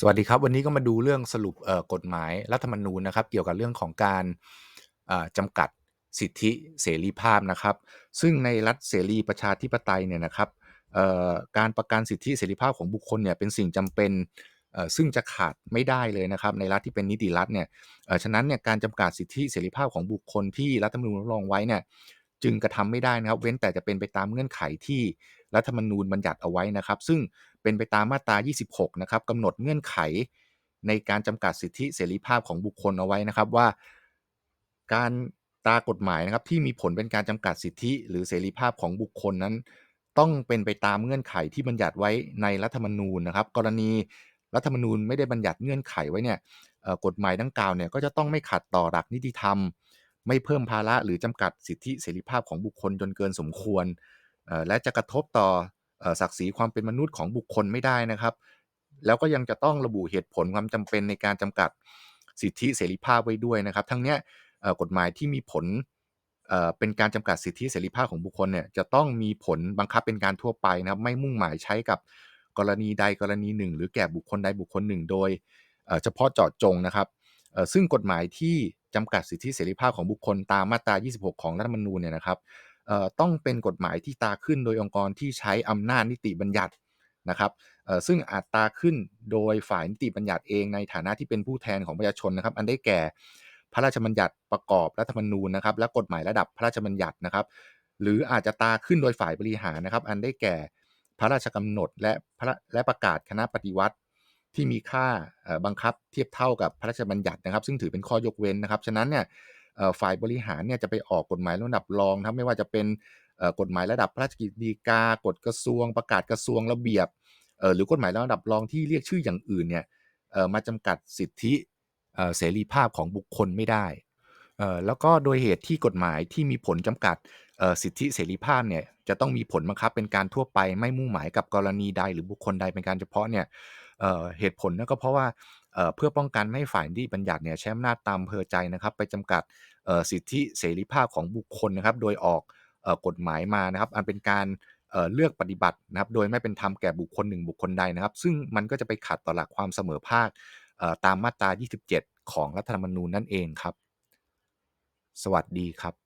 สวัสดีครับ วันนี้ก็มาดูเรื่องสรุปกฎหมายรัฐธรรมนูญนะครับ เกี่ยวกับเรื่องของการอ่าจำกัดสิทธิเสรีภาพนะครับ ซึ่งในรัฐเสรีประชาธิปไตยเนี่ยนะครับการประกันสิทธิเสรีภาพของบุคคลเนี่ยเป็นสิ่งจำเป็นซึ่งจะขาดไม่ได้เลยนะครับ ในรัฐที่เป็นนิติรัฐเนี่ยฉะนั้นเนี่ยการจำกัดสิทธิเสรีภาพของบุคคลที่รัฐธรรมนูญรับรองไว้เนี่ย จึงกระทำไม่ได้นะครับ เว้นแต่จะเป็นไปตามเงื่อนไขที่รัฐธรรมนูญบัญญัติเอาไว้นะครับ ซึ่งเป็นไปตามมาตรา 26 นะครับกำหนดเงื่อนไขในการจำกัดสิทธิเสรีภาพของบุคคลเอาไว้นะครับว่า การตากฎหมายนะครับที่มีผลเป็นการจำกัดสิทธิ หรือเสรีภาพของบุคคลนั้น ต้องเป็นไปตามเงื่อนไขที่บัญญัติไว้ในรัฐธรรมนูญนะครับ กรณีรัฐธรรมนูญไม่ได้บัญญัติเงื่อนไขไว้เนี่ยกฎหมายดังกล่าวเนี่ยก็จะต้องไม่ขัดต่อหลักนิติธรรม ไม่เพิ่มภาระหรือจำกัดสิทธิเสรีภาพของบุคคลจนเกินสมควร และจะกระทบต่อศักดิ์ศรีความเป็นมนุษย์ของบุคคลไม่ได้นะครับ แล้วก็ยังจะต้องระบุเหตุผลความจำเป็นในการจำกัดสิทธิเสรีภาพไว้ด้วยนะครับ ทั้งนี้กฎหมายที่มีผลเป็นการจำกัดสิทธิเสรีภาพของบุคคลเนี่ยจะต้องมีผลบังคับเป็นการทั่วไปนะครับ ไม่มุ่งหมายใช้กับกรณีใดกรณีหนึ่ง หรือแก่บุคคลใดบุคคลหนึ่ง โดยเฉพาะเจาะจงนะครับซึ่งกฎหมายที่ จำกัดสิทธิเสรีภาพของบุคคลตามมาตรา 26 ของรัฐธรรมนูญเนี่ยนะครับต้องเป็นกฎหมายที่ตาขึ้นโดยองค์กรที่ใช้อำนาจนิติบัญญัตินะครับซึ่งอาจตาขึ้นโดยฝ่ายนิติบัญญัติเองในฐานะที่เป็นผู้แทนของประชาชนนะครับ อันได้แก่พระราชบัญญัติประกอบรัฐธรรมนูญนะครับ และกฎหมายระดับพระราชบัญญัตินะครับ หรืออาจจะตาขึ้นโดยฝ่ายบริหารนะครับ อันได้แก่พระราชกำหนดและและประกาศคณะปฏิวัติ ที่มีค่าบังคับเทียบเท่ากับพระราชบัญญัตินะครับ ซึ่งถือเป็นข้อยกเว้นนะครับ ฉะนั้นเนี่ยฝ่ายบริหารเนี่ยจะไปออกกฎหมายระดับรองนะไม่ว่าจะเป็นกฎหมายระดับพระราชกฤษฎีกากฎกระทรวง ประกาศกระทรวงระเบียบหรือกฎหมายระดับรองที่เรียกชื่ออย่างอื่นเนี่ยมาจำกัดสิทธิเสรีภาพของบุคคลไม่ได้แล้วก็โดยเหตุที่กฎหมายที่มีผลจำกัดสิทธิเสรีภาพเนี่ยจะต้องมีผลบังคับเป็นการทั่วไปไม่มุ่งหมายกับกรณีใดหรือบุคคลใดเป็นการเฉพาะเนี่ย เอ่อ เหตุผลนั่นก็เพราะว่า เอ่อ เพื่อป้องกันไม่ให้ฝ่ายนิติบัญญัติเนี่ยใช้อำนาจตามอำเภอใจนะครับ ไปจำกัด เอ่อ สิทธิเสรีภาพของบุคคลนะครับ โดยออก เอ่อ กฎหมายมานะครับ อันเป็นการ เอ่อ เลือกปฏิบัตินะครับ โดยไม่เป็นธรรมแก่บุคคลหนึ่งบุคคลใดนะครับ ซึ่งมันก็จะไปขัดต่อหลักความเสมอภาค เอ่อ ตามมาตรา 27 ของรัฐธรรมนูญนั่นเองครับ สวัสดีครับ